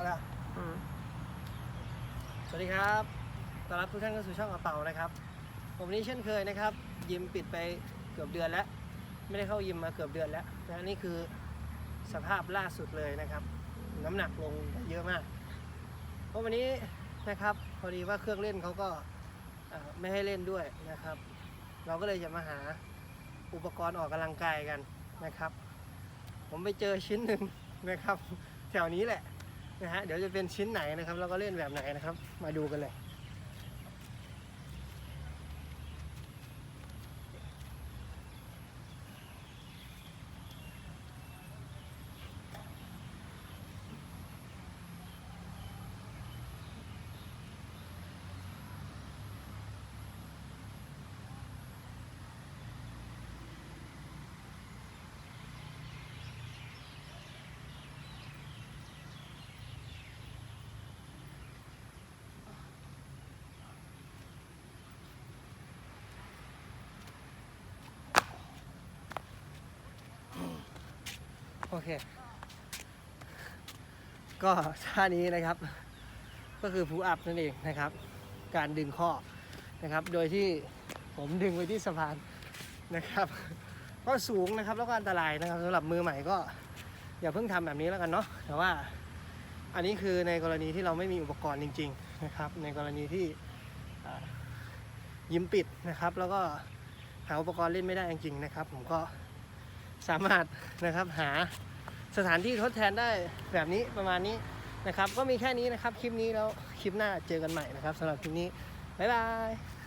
เอาละอืมสวัสดีครับต้อนรับทุกท่านเข้าสู่ช่องกระเป๋านะครับ ผมวันนี้เช่นเคยนะครับ ยิมปิดไปเกือบเดือนแล้ว ไม่ได้เข้ายิมมาเกือบเดือนแล้วนะนี่คือสภาพล่าสุดเลยนะครับ น้ำหนักลงเยอะมาก เพราะวันนี้นะครับ พอดีว่าเครื่องเล่นเขาก็เอ่อไม่ให้เล่นด้วยนะครับ เราก็เลยจะมาหาอุปกรณ์ออกกำลังกายกันนะครับ ผมไปเจอชิ้นหนึ่งนะครับ แถวนี้แหละ นะฮะเดี๋ยวจะเป็นชิ้นไหนนะครับ แล้วก็เล่นแบบไหนนะครับ มาดูกันเลย โอเค ก็ท่านี้นะครับ ก็คือพูอัพนั่นเองนะครับ การดึงข้อนะครับ โดยที่ผมดึงไว้ที่สะพานนะครับ ก็สูงนะครับแล้วก็อันตรายนะครับสำหรับมือใหม่ก็อย่าเพิ่งทำแบบนี้แล้วกันเนาะแต่ว่าอันนี้คือในกรณีที่เราไม่มีอุปกรณ์จริง ๆนะครับ ในกรณีที่ยิมปิดนะครับ แล้วก็หาอุปกรณ์เล่นไม่ได้จริงๆนะครับ ผมก็ สามารถนะครับหาสถานที่ทดแทนได้แบบนี้ประมาณนี้นะครับ ก็มีแค่นี้นะครับคลิปนี้แล้วคลิปหน้าเจอกันใหม่นะครับสำหรับคลิปนี้บ๊ายบาย